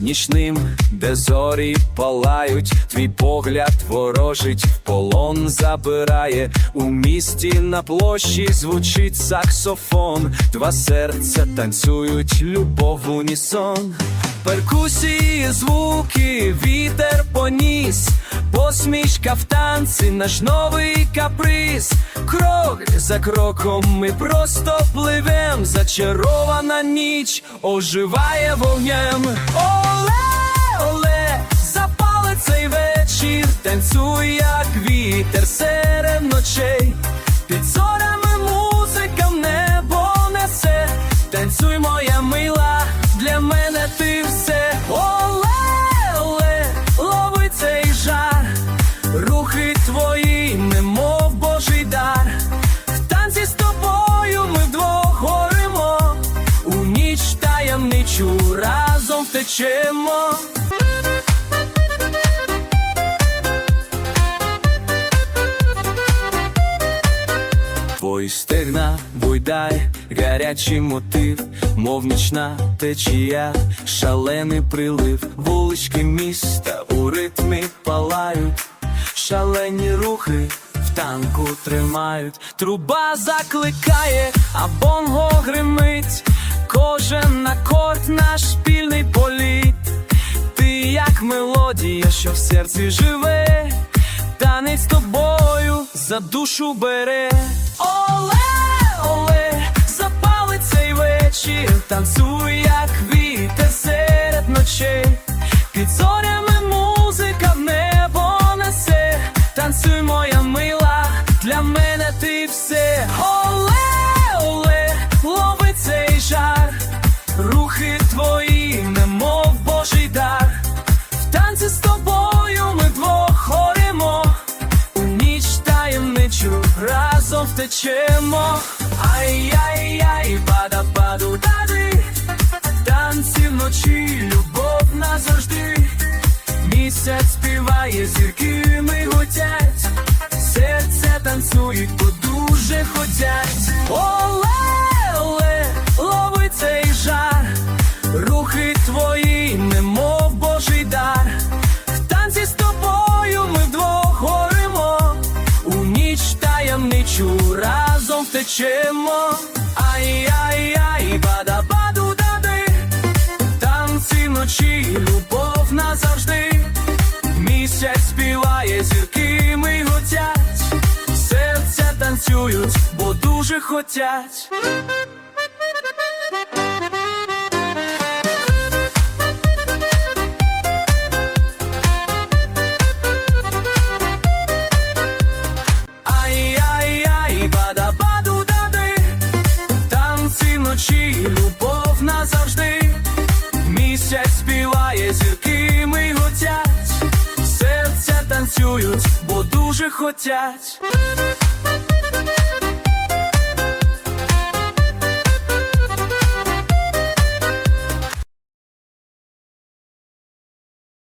нічним, де зорі палають, твій погляд ворожить, в полон забирає. У місті на площі звучить саксофон, два серця танцюють, любов в унісон. Перкусії, звуки, вітер поніс, посмішка в танці, наш новий каприз. Крок за кроком ми просто пливем, зачарована ніч оживає вогнем. Танцюй, як вітер серед ночей. Під зорями музика небо несе, танцюй, моя мила, для мене ти все. Оле, оле, лови цей жар, рухи твої, немов божий дар. В танці з тобою ми вдвох горимо, у ніч таємничу разом втечемо. Твої стегна, буйдай, гарячий мотив, мов нічна течія, шалений прилив, вулички міста у ритмі палають, шалені рухи в танку тримають, труба закликає, а бонго гримить, кожен акорд наш спільний політ. Ти як мелодія, що в серці живе, танець тобою за душу бере. Оле, оле, запали цей вечір, танцюй, як вітер серед ночей, разом втечемо. Ай-яй-яй, бада-баду дади, танці вночі, любов назавжди. Місяць співає, зірки миготять, серця танцюють, бо дуже хотять. Оле, оле, лови цей жар, рухи твої, немов разом втечемо. Ай-яй-яй, бада-баду дади, танці вночі, любов назавжди. Місяць співає, зірки миготять, серця танцюють, бо дуже хотять. Вночі, любов назавжди. Місяць співає, зірки миготять, серця танцюють, бо дуже хотять.